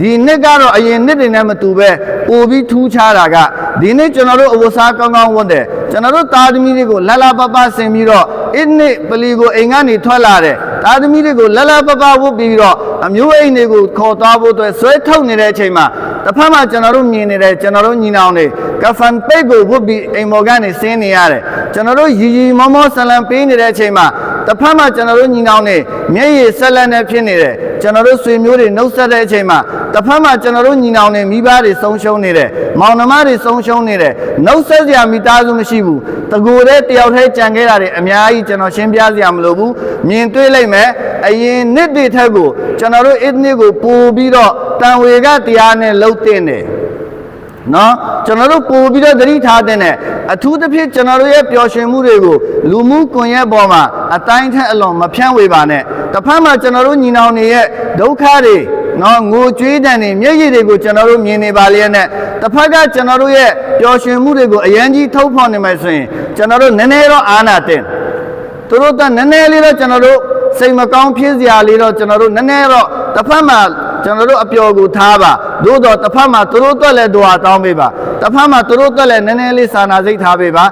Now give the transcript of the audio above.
ဒီနှစ်ကတော့အရင်နှစ်တွေနဲ့မတူပဲပိုပြီးထူးခြားတာကဒီနှစ်ကျွန်တော်တို့အဝတ်စားကောင်းကောင်းဝတ်တယ်ကျွန်တော်တို့သားသမီးတွေကိုလလပပဆင်ပြီးတော့အစ်နှစ်ပလီကိုအိမ်ကနေထွက်လာတယ်သားသမီးတွေကိုလလပပဝတ်ပြီးတော့အမျိုးအိမ်တွေကိုခေါ်သွားဖို့အတွက်ဆွဲထုတ်နေတဲ့အချိန်မှာတစ်ဖက်မှာကျွန်တော်တို့မြင်နေတယ်ကျွန်တော်တို့ညီနောင်တွေကဖန်ပိတ်ကိုဝတ်ပြီးအိမ်မော်ကနေဆင်းနေရတယ်ကျွန်တော်တို့ရီရီမောမောဆလံပေးနေတဲ့အချိန်မှာ တစ်ဖက်မှာကျွန်တော်တို့ညီနောင်တွေမျက်ရည်ဆက်လက်နဲ့ဖြစ်နေတယ်ကျွန်တော်တို့ဆွေမျိုးတွေနှုတ်ဆက်တဲ့အချိန်မှာတစ်ဖက်မှာကျွန်တော်တို့ညီနောင်တွေမိဘတွေဆုံးရှုံးနေတယ်မောင်နှမတွေဆုံးရှုံးနေတယ်နှုတ်ဆက်စရာမိသားစုမရှိဘူးတကူတဲ့တယောက်တည်းကြံခဲ့တာတွေအများကြီးကျွန်တော်ရှင်းပြစရာမလိုဘူးမြင်တွေ့လိုက်မယ်အရင်နှစ်တွေထက်ကိုကျွန်တော်တို့အစ်နှစ်ကိုပို့ပြီးတော့တန်ဝေကတရားနဲ့လှုပ်တင်တယ် နော်ကျွန်တော်တို့ပို့ပြီးတော့သတိထားတဲ့နဲ့အထူးသဖြင့်ကျွန်တော်တို့ရဲ့ပျော်ရွှင်မှုတွေကိုလူမှုကွန်ရက်ပေါ်မှာအတိုင်းထက်အလွန်မဖြန့်ဝေပါနဲ့တစ်ဖက်မှာကျွန်တော်တို့ညီနောင်တွေရဲ့ဒုက္ခတွေနော်ငိုကြွေးတန်တွေမျက်ရည်တွေကိုကျွန်တော်တို့မြင်နေပါလျက်နဲ့တစ်ဖက်ကကျွန်တော်တို့ရဲ့ပျော်ရွှင်မှုတွေကိုအရန်ကြီးထုတ်ဖော်နေမှဆိုရင်ကျွန်တော်တို့နည်းနည်းတော့အာနာတင်သူတို့ကနည်းနည်းလေးတော့ကျွန်တော်တို့စိတ်မကောင်းဖြစ်စရာလေးတော့ကျွန်တော်တို့နည်းနည်းတော့တစ်ဖက်မှာ ကျွန်တော်တို့အပျော်ကိုထားပါသို့တော့တစ်ဖက်မှာသူတို့အတွက်လည်းဒွါတောင်းပေးပါတစ်ဖက်မှာသူတို့အတွက်လည်းနည်းနည်းလေးစာနာစိတ်ထားပေးပါ